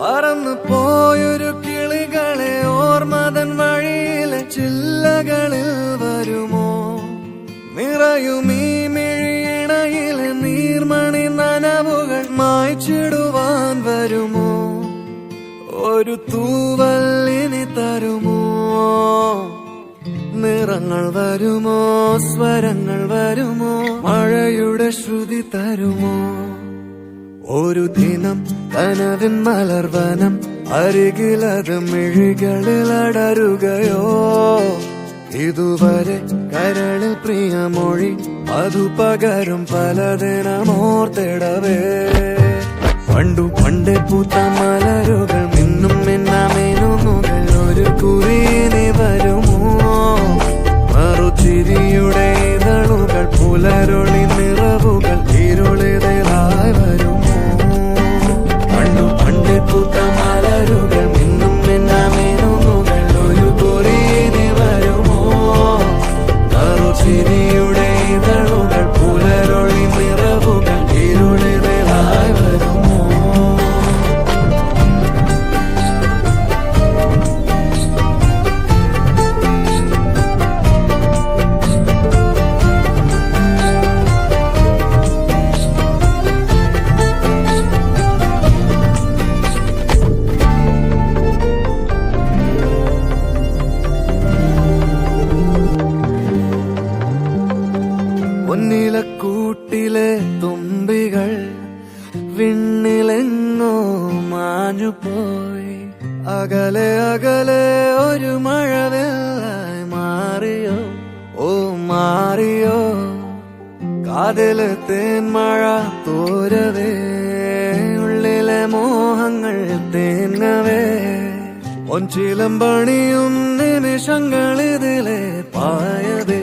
പറന്നു പോയൊരു കിളികളെ ഓർമ്മതൻ വഴിയിലെ ചില്ലകളിൽ വരുമോ? നിറയും ഒരു തൂവല്ലിനി തരുമോ? നിറങ്ങൾ വരുമോ? സ്വരങ്ങൾ വരുമോ? മഴയുടെ ശ്രുതി തരുമോ? ഒരു ദിനം കനവിൻ മലർവനം അരികിലത് മിഴികളിൽ അടരുകയോ? ഇതുവരെ കരളിൽ പ്രിയമൊഴി അതു പകരും പലതിനമോർത്തിടവേ. പണ്ടു പണ്ടേ പൂത്ത ഒന്നിലക്കൂട്ടിലെ തുമ്പികൾ വിണ്ണിലെങ്ങോ മാഞ്ഞു പോയി അകലെ അകലെ ഒരു മഴവെള്ളായി മാറിയോ? ഓ മാറിയോ? കാതിൽ തേന്മഴ തോരവേ ഉള്ളിലെ മോഹങ്ങൾ തേങ്ങവേ. ഒഞ്ചിലം പണിയും നിമിഷങ്ങളിതിലെ പായവേ.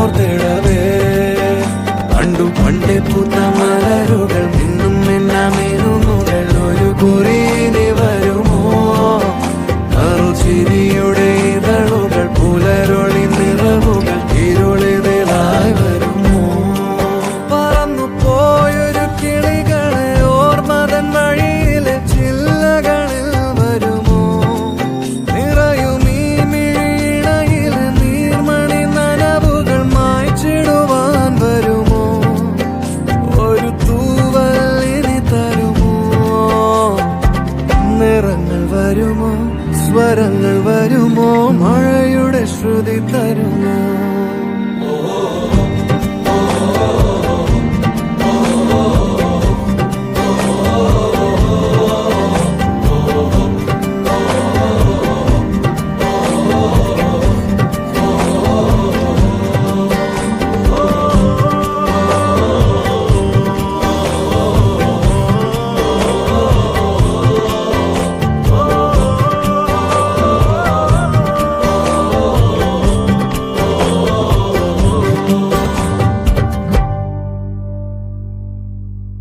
പകരും വരുമോ? സ്വരങ്ങൾ വരുമോ? മഴയുടെ ശ്രുതി തരുമോ?